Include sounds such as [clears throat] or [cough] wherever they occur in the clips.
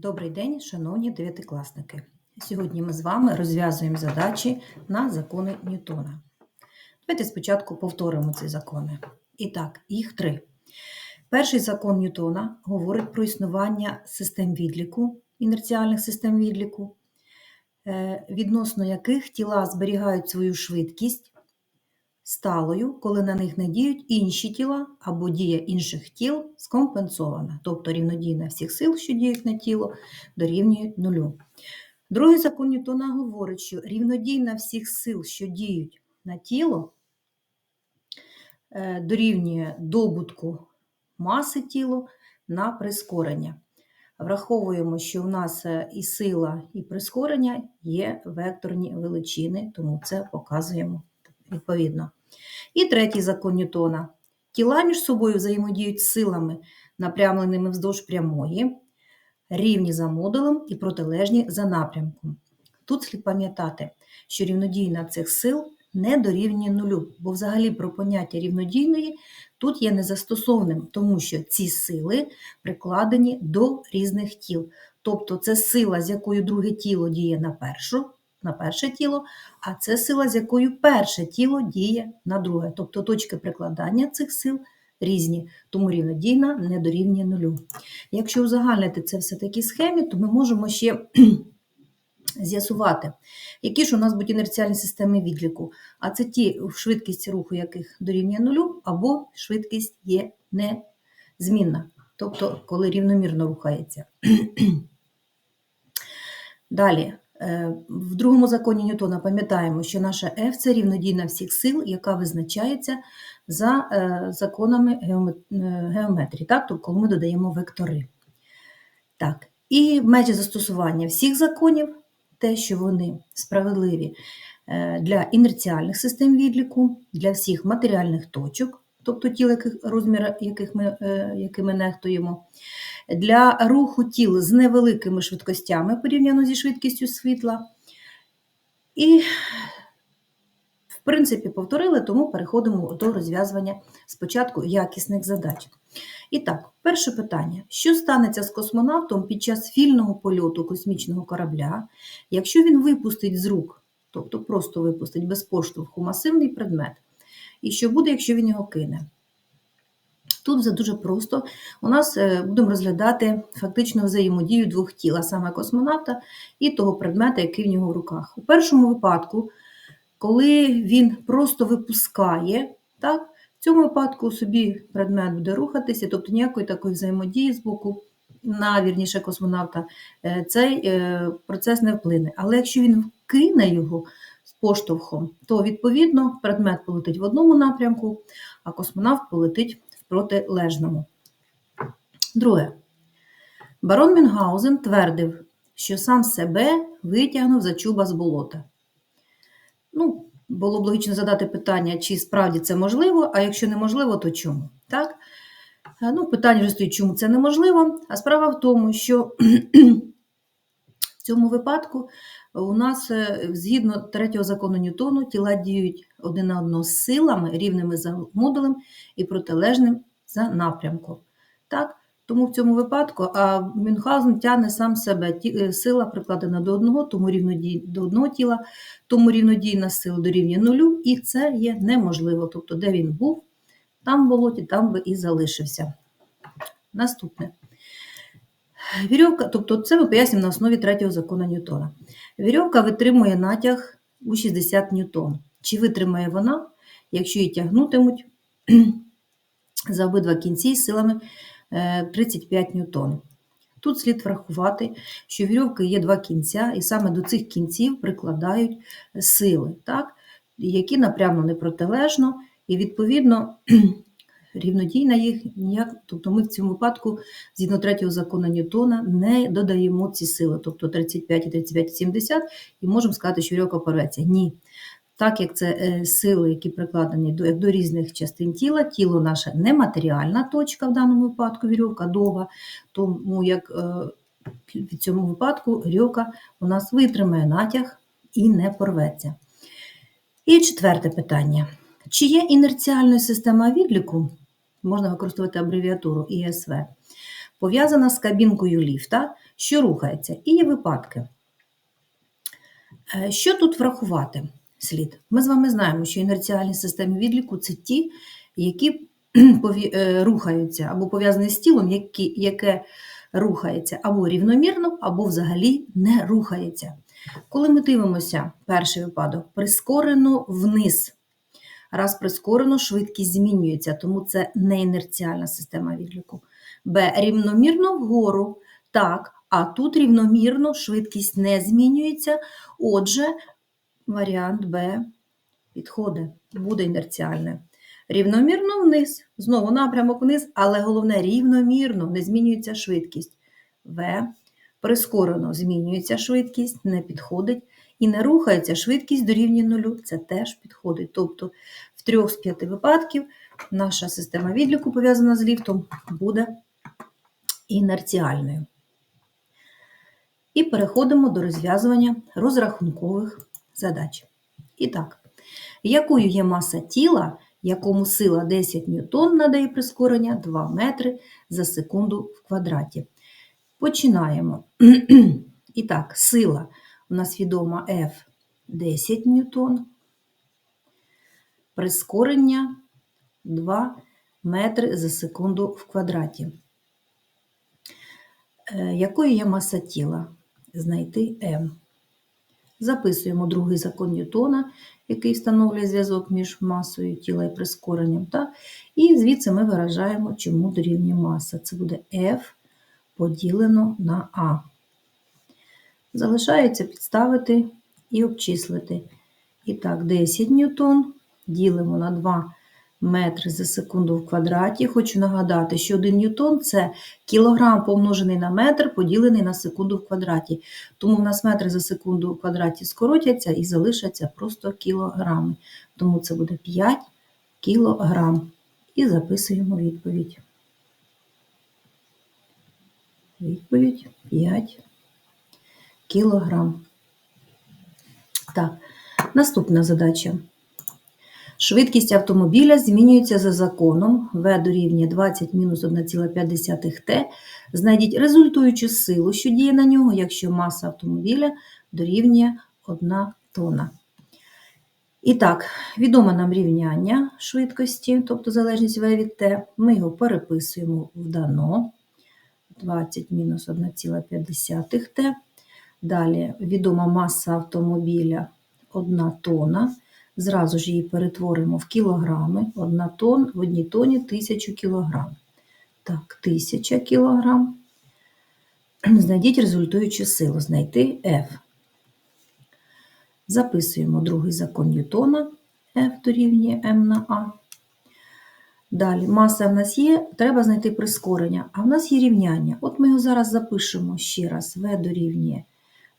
Добрий день, шановні дев'ятикласники. Сьогодні ми з вами розв'язуємо задачі на закони Ньютона. Давайте спочатку повторимо ці закони. І так, їх три. Перший закон Ньютона говорить про існування систем відліку, інерціальних систем відліку, е, відносно яких тіла зберігають свою швидкість сталою, коли на них не діють інші тіла або дія інших тіл скомпенсована, тобто рівнодійна всіх сил, що діють на тіло, дорівнює нулю. Другий закон Ньютона говорить, що рівнодійна всіх сил, що діють на тіло, е, дорівнює добутку маси тіла на прискорення. Враховуємо, що в нас е, і сила, і прискорення є векторні величини, тому це показуємо відповідно. І третій закон Ньютона. Тіла між собою взаємодіють силами, напрямленими вздовж прямої, рівні за модулем і протилежні за напрямком. Тут слід пам'ятати, що рівнодійна цих сил не дорівнює нулю, бо взагалі про поняття рівнодійної тут є незастосовним, тому що ці сили прикладені до різних тіл. Тобто це сила, з якою друге тіло діє на першу, на перше тіло, а це сила, з якою перше тіло діє на друге. Тобто точки прикладання цих сил різні, тому рівнодійна не дорівнює нулю. Якщо узагальнити це все такі схемі, то ми можемо ще [clears throat] з'ясувати, які ж у нас будуть інерціальні системи відліку. А це ті, швидкість руху яких дорівнює нулю, або швидкість є незмінна, тобто коли рівномірно рухається. [clears throat] Далі, в другому законі Ньютона пам'ятаємо, що наша F це рівнодійна всіх сил, яка визначається за е, законами е, геометрії, так? тобто коли ми додаємо вектори. Так, І межі застосування всіх законів, те, що вони справедливі для інерціальних систем відліку, для всіх матеріальних точок, тобто тіл, яких, розмір яких ми, якими нехтуємо, для руху тіл з невеликими швидкостями порівняно зі швидкістю світла. І, в принципі, повторили, тому переходимо до розв'язування спочатку якісних задач. І так, перше питання: що станеться з космонавтом під час фільного польоту космічного корабля, якщо він випустить з рук, тобто просто випустить без поштовху масивний предмет? І що буде, якщо він його кине? Тут все дуже просто. У нас е, будемо розглядати фактично взаємодію двох тіл, саме космонавта і того предмета, який в нього в руках. У першому випадку, коли він просто випускає, так, в цьому випадку собі предмет буде рухатися, тобто ніякої такої взаємодії з боку на вірніше космонавта, е, цей е, процес не вплине. Але якщо він кине його поштовхом, то відповідно предмет полетить в одному напрямку, а космонавт полетить в протилежному. Друге. Барон Мюнгаузен твердив, що сам себе витягнув за чуба з болота. Ну, було б логічно задати питання, чи справді це можливо, а якщо неможливо, то чому? Так? Ну, Питання вже стоїть, чому це неможливо. А справа в тому, що [clears throat] в цьому випадку у нас, е, згідно третього закону Ньютону, тіла діють один на одного з силами, рівними за модулем і протилежним за напрямком. Так? Тому в цьому випадку а Мюнхгаузен тягне сам себе. Е, сила прикладена до одного, тому рівнодій, до одного тіла, тому рівнодійна сила дорівнює нулю, і це є неможливо. Тобто, де він був, там в болоті, там би і залишився. Наступне. Вірьовка, тобто це ми пояснюємо на основі третього закону Ньютона. Вірьовка витримує натяг у 60 ньютон. Чи витримає вона, якщо її тягнутимуть [clears throat] за обидва кінці з силами 35 е, ньютон. Тут слід врахувати, що вірьовки є два кінця, і саме до цих кінців прикладають сили, так? які напрямно не протилежно, і, відповідно, [clears throat] рівнодійна їх ніяк. Тобто ми в цьому випадку, згідно третього закону Ньютона, не додаємо ці сили, тобто 35 і 35 70, і можемо сказати, що вірьовка порветься. Ні. Так як це е, сили, які прикладені до до різних частин тіла, тіло наше нематеріальна точка, в даному випадку вірьовка довга, тому як е, в цьому випадку вірьовка у нас витримає натяг і не порветься. І четверте питання. Чи є інерціальна система відліку, можна використовувати абревіатуру ІСВ, пов'язана з кабінкою ліфта, що рухається. І є випадки. Е, Що тут врахувати слід? Ми з вами знаємо, що інерціальні системи відліку це ті, які [clears throat] е, рухаються або пов'язані з тілом, які, яке рухається або рівномірно, або взагалі не рухається. Коли ми дивимося, перший випадок прискорено вниз. Раз прискорено, швидкість змінюється, тому це не інерціальна система відліку. Б. Рівномірно вгору. Так, а тут рівномірно швидкість не змінюється. Отже, варіант Б підходить, буде інерціальне. Рівномірно вниз, знову напрямок вниз, але головне рівномірно, не змінюється швидкість. В. Прискорено змінюється швидкість, не підходить. І не рухається швидкість дорівнює нулю, це теж підходить. Тобто в трьох з п'яти випадків наша система відліку, пов'язана з ліфтом, буде інерціальною. І переходимо до розв'язування розрахункових задач. І так, якою є маса тіла, якому сила 10 ньютон надає прискорення 2 метри за секунду в квадраті? Починаємо. [clears throat] І так, сила у нас відома F 10 ньютон, прискорення 2 метри за секунду в квадраті. Е, Якою є маса тіла? Знайти М. Записуємо другий закон Ньютона, який встановлює зв'язок між масою тіла і прискоренням. Так? І звідси ми виражаємо, чому дорівнює маса. Це буде F поділено на А. Залишається підставити і обчислити. І так, 10 ньютон ділимо на 2 метри за секунду в квадраті. Хочу нагадати, що 1 ньютон – це кілограм помножений на метр, поділений на секунду в квадраті. Тому в нас метри за секунду в квадраті скоротяться і залишаться просто кілограми. Тому це буде 5 кілограм. І записуємо відповідь. Відповідь 5 кілограм. Так, наступна задача. Швидкість автомобіля змінюється за законом В дорівнює 20 мінус 1,5 Т. Знайдіть результуючу силу, що діє на нього, якщо маса автомобіля дорівнює 1 тонна. І так, відоме нам рівняння швидкості, тобто залежність В від Т. Ми його переписуємо в дано 20 мінус 1,5 Т. Далі відома маса автомобіля 1 тонна. Зразу ж її перетворимо в кілограми. Одна тонн, в одній тоні 1000 кілограм. Так, 1000 кілограм. [clears throat] Знайдіть результуючу силу. Знайти F. Записуємо другий закон Ньютона. F дорівнює M на А. Далі, маса в нас є, треба знайти прискорення. А в нас є рівняння. От ми його зараз запишемо ще раз. В дорівнює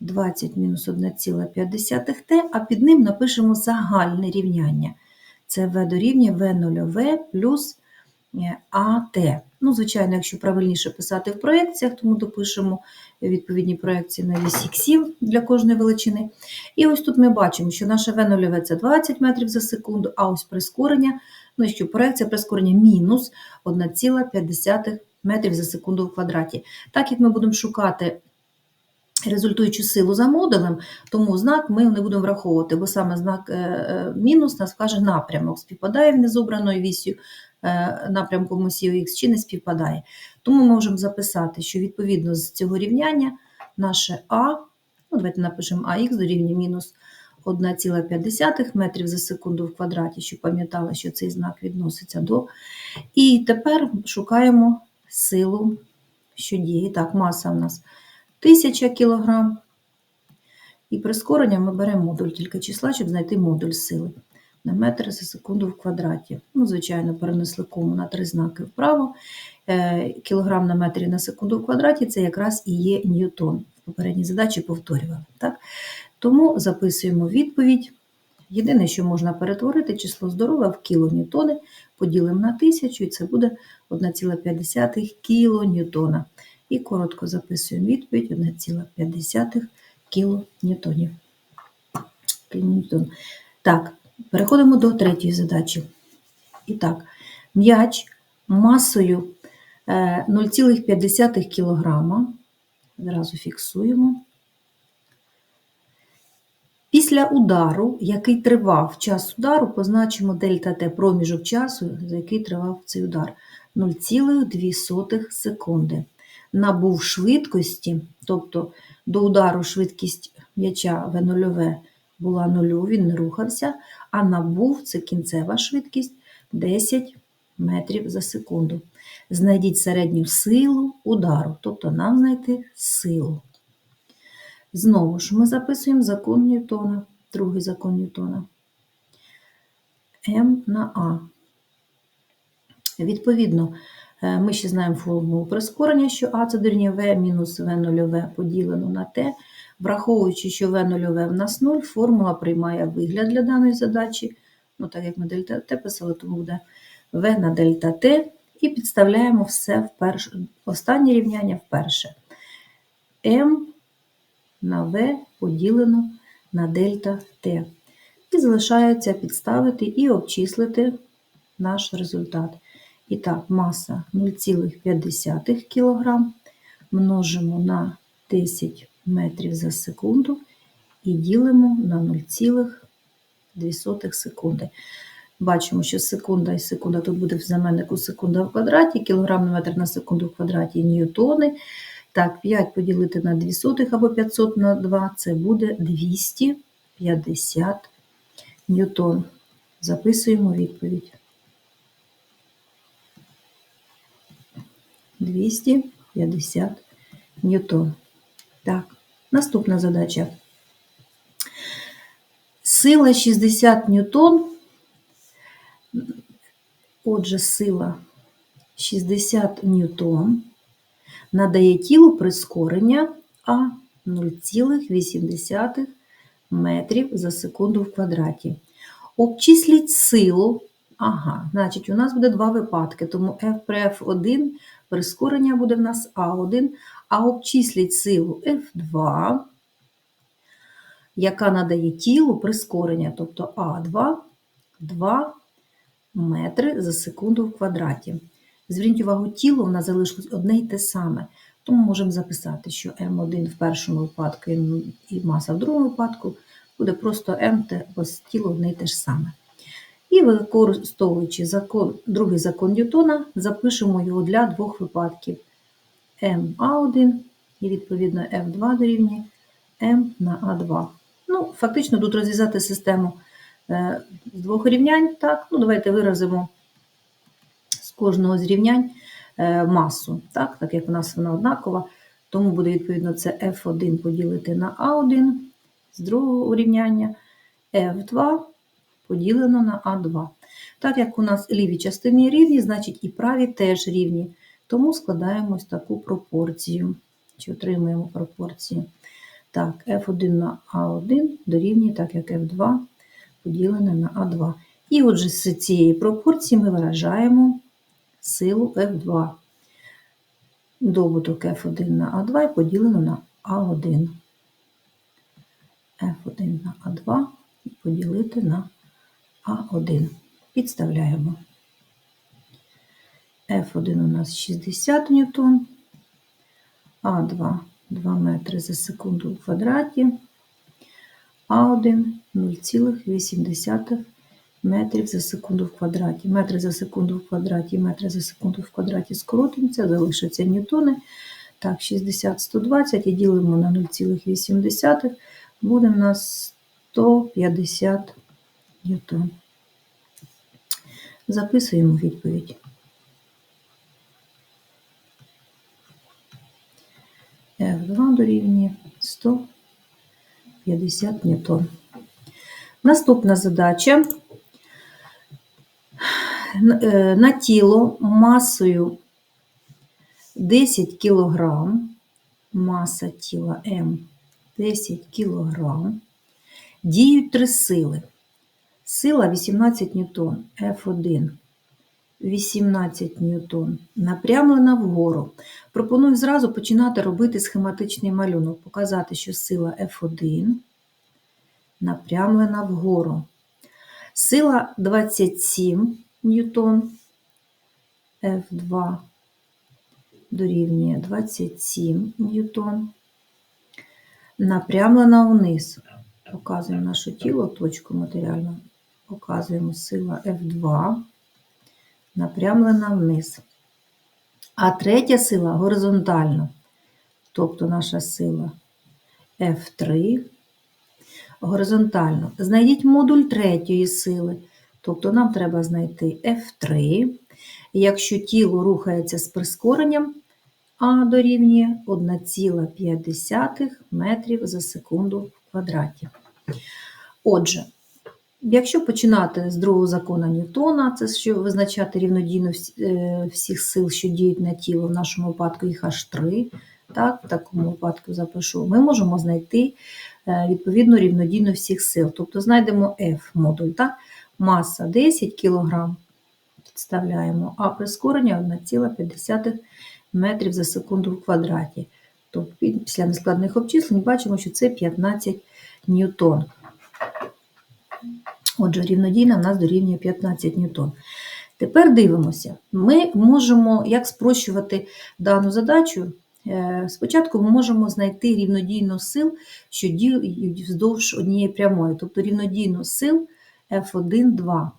20 мінус 1,5 Т, а під ним напишемо загальне рівняння. Це В дорівнює В0В плюс АТ. Ну, звичайно, якщо правильніше писати в проекціях, тому допишемо відповідні проекції на вісі іксів для кожної величини. І ось тут ми бачимо, що наше В0В це 20 метрів за секунду, а ось прискорення, ну що проекція прискорення мінус 1,5 метрів за секунду в квадраті. Так як ми будемо шукати результуючу силу за модулем, тому знак ми не будемо враховувати, бо саме знак е, е, мінус нас каже напрямок, співпадає він з обраною вісю е, напрямком осі Х чи не співпадає. Тому ми можемо записати, що відповідно з цього рівняння наше А, ну давайте напишемо АХ дорівнює мінус 1,5 метрів за секунду в квадраті, щоб пам'ятали, що цей знак відноситься до. І тепер шукаємо силу, що діє. Так, маса в нас 1000 кг. І прискорення ми беремо модуль тільки числа, щоб знайти модуль сили на метр за секунду в квадраті. Ну, звичайно, перенесли кому на три знаки вправо. Е, Кілограм на метрі на секунду в квадраті це якраз і є ньютон. В попередній задачі повторювали. Так? Тому записуємо відповідь. Єдине, що можна перетворити число здорове в кілоньютони, поділимо на 1000, і це буде 1,5 кілоньютона. І коротко записуємо відповідь 1,5 кілоньютонів. Кілоньютон. Так, переходимо до третьої задачі. І так, м'яч масою е, 0,5 кг Зразу фіксуємо. Після удару, який тривав час удару, позначимо дельта Т проміжок часу, за який тривав цей удар 0,2 секунди. Набув швидкості, тобто до удару швидкість м'яча В0 була нулю, він не рухався, а набув це кінцева швидкість 10 метрів за секунду. Знайдіть середню силу удару, тобто нам знайти силу. Знову ж ми записуємо закон Ньютона, другий закон Ньютона. М на А. Відповідно, ми ще знаємо формулу прискорення, що А це дорівнює В мінус В0 поділено на Т. Враховуючи, що В0 в нас 0, формула приймає вигляд для даної задачі. Ну, так як ми дельта Т писали, тому буде В на дельта Т. І підставляємо все вперше. Останнє рівняння вперше. М на В поділено на дельта Т. І залишається підставити і обчислити наш результат. І так, маса 0,5 кг множимо на 10 метрів за секунду і ділимо на 0,2 секунди. Бачимо, що секунда і секунда тут буде в знаменнику секунда в квадраті, кілограм на метр на секунду в квадраті ньютони. Так, 5 поділити на 2 сотих або 500 на 2 це буде 250 ньютон. Записуємо відповідь. 250 ньютон. Так, наступна задача. Сила 60 ньютон. Отже, сила 60 ньютон надає тілу прискорення А 0,8 метрів за секунду в квадраті. Обчисліть силу. Ага, значить, у нас буде два випадки, тому F при F1 прискорення буде в нас А1, а обчисліть силу F2, яка надає тілу прискорення, тобто А2 2 метри за секунду в квадраті. Зверніть увагу, тіло в нас залишилось одне й те саме. Тому можемо записати, що М1 в першому випадку і маса в другому випадку буде просто М, бо тіло одне й те ж саме. І використовуючи закон, другий закон Ньютона, запишемо його для двох випадків МА1 і, відповідно, F2 дорівнює М на А2. Ну, Фактично, тут розв'язати систему е, з двох рівнянь. Так, ну, Давайте виразимо з кожного з рівнянь е, масу, так, так як у нас вона однакова. Тому буде, відповідно, це F1 поділити на А1 з другого урівняння, F2 поділено на А2. Так як у нас ліві частини рівні, значить і праві теж рівні. Тому складаємо ось таку пропорцію. Чи отримуємо пропорцію. Так, F1 на А1 дорівнює, так як F2 поділене на А2. І отже, з цієї пропорції ми виражаємо силу F2. Добуток F1 на А2 поділено на А1. F1 на А2 поділити на А1. Підставляємо. F1 у нас 60 ньютон, А2 2 метри за секунду в квадраті, А1 0,8 метрів за секунду в квадраті. Метри за секунду в квадраті метри за секунду в квадраті скоротимося, залишаться ньютони. Так, 60 120 і ділимо на 0,8, буде в нас 150 ньютон. Записуємо відповідь. F2 дорівнює 150 ньютон. Наступна задача е, на тіло масою 10 кг, маса тіла М 10 кг, діють три сили. Сила 18 ньютон F1 18 ньютон, напрямлена вгору. Пропоную зразу починати робити схематичний малюнок, показати, що сила F1 напрямлена вгору. Сила 27 ньютон F2 дорівнює 27 ньютон. Напрямлена вниз. Показуємо наше тіло, точку матеріальну. Показуємо сила F2, напрямлена вниз. А третя сила горизонтальна, тобто наша сила F3 горизонтально. Знайдіть модуль третьої сили, тобто нам треба знайти F3. Якщо тіло рухається з прискоренням, А дорівнює 1,5 метрів за секунду в квадраті. Отже, якщо починати з другого закону Ньютона, це що визначати рівнодійно е, всіх сил, що діють на тіло, в нашому випадку їх аж три, так, в такому випадку запишу, ми можемо знайти е, відповідно рівнодійно всіх сил. Тобто знайдемо F модуль, так? маса 10 кг, підставляємо, а прискорення 1,5 метрів за секунду в квадраті. Тобто після нескладних обчислень бачимо, що це 15 ньютон. Отже, рівнодійна в нас дорівнює 15 ньютон. Тепер дивимося. Ми можемо як спрощувати дану задачу. Е, Спочатку ми можемо знайти рівнодійну сил, що діють вздовж однієї прямої, тобто рівнодійну сил F1, 2.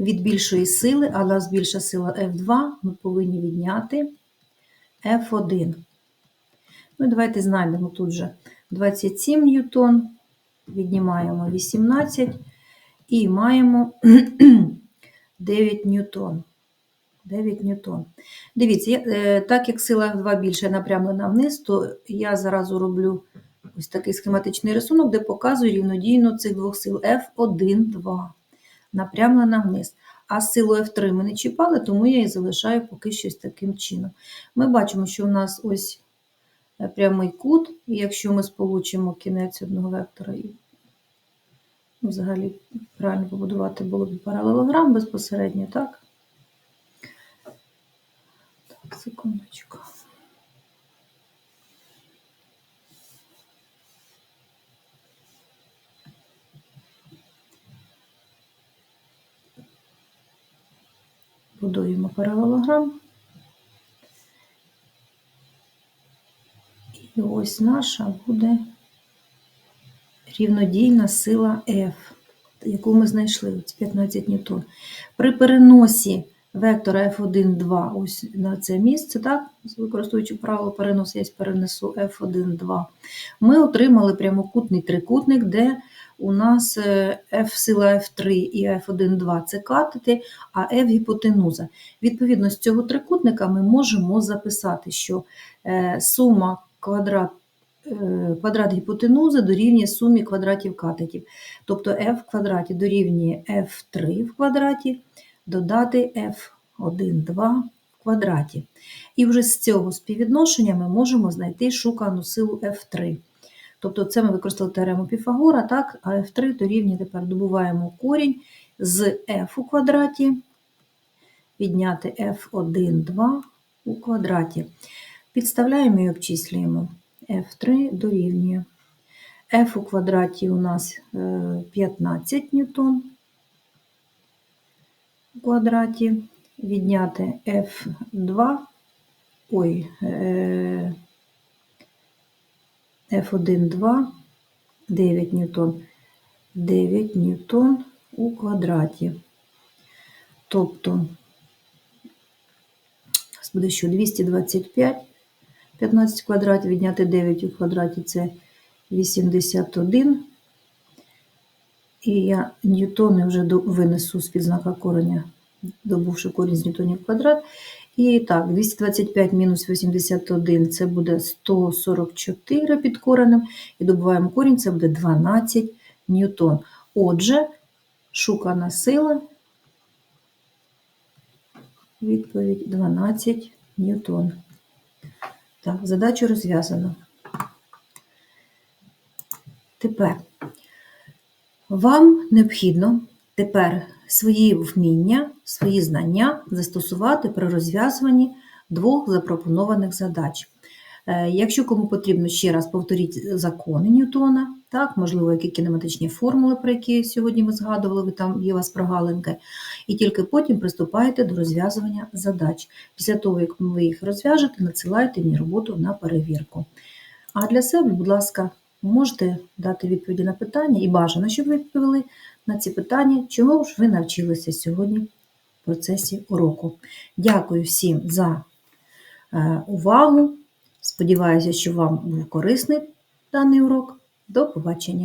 Від більшої сили, а у нас більша сила F2, ми повинні відняти F1. Ну, давайте знайдемо тут же 27 ньютон, віднімаємо 18 і маємо [clears throat] 9 ньютон. 9 ньютон. Дивіться, е, так як сила F2 більше напрямлена вниз, то я зразу роблю ось такий схематичний рисунок, де показую рівнодійно цих двох сил F1, 2. Напрямлена вниз. А силу F3 ми не чіпали, тому я її залишаю поки що ось таким чином. Ми бачимо, що у нас ось прямий кут, і якщо ми сполучимо кінець одного вектора і взагалі правильно побудувати було б паралелограм безпосередньо, так? Так, секундочку. Будуємо паралелограм. І ось наша буде рівнодійна сила F, яку ми знайшли, ось 15 ньютон. При переносі вектора F1, 2 ось на це місце, так, використовуючи правило переносу, я перенесу F1, 2, ми отримали прямокутний трикутник, де у нас е, F сила F3 і F1, 2 це катети, а F гіпотенуза. Відповідно, з цього трикутника ми можемо записати, що е, сума квадрат, е, квадрат гіпотенузи дорівнює сумі квадратів катетів. Тобто f в квадраті дорівнює f3 в квадраті, додати f1, 2 в квадраті. І вже з цього співвідношення ми можемо знайти шукану силу f3. Тобто це ми використали теорему Піфагора, так, а f3 дорівнює тепер добуваємо корінь з f у квадраті, відняти f1, 2 у квадраті. Підставляємо і обчислюємо. F3 дорівнює. F у квадраті у нас е, 15 ньютон у квадраті. Відняти F2, ой, е, F1, 2, 9 ньютон. 9 ньютон у квадраті. Тобто, буде що 225 15 квадратів, відняти 9 у квадраті це 81. І я ньютони вже винесу з-під знака кореня, добувши корінь з ньютонів квадрат. І так, 225 мінус 81 це буде 144 під коренем. І добуваємо корінь, це буде 12 ньютон. Отже, шукана сила. Відповідь 12 ньютон. Так, задачу розв'язано. Тепер вам необхідно тепер свої вміння, свої знання застосувати при розв'язуванні двох запропонованих задач. Е, Якщо кому потрібно ще раз повторіть закони Ньютона, так, можливо, які кінематичні формули, про які сьогодні ви згадували, ви там є вас прогалинки, і тільки потім приступаєте до розв'язування задач. Після того, як ви їх розв'яжете, надсилайте мені роботу на перевірку. А для себе, будь ласка, можете дати відповіді на питання і бажано, щоб ви відповіли на ці питання, чого ж ви навчилися сьогодні в процесі уроку. Дякую всім за е, увагу. Сподіваюся, що вам був корисний даний урок. До побачення!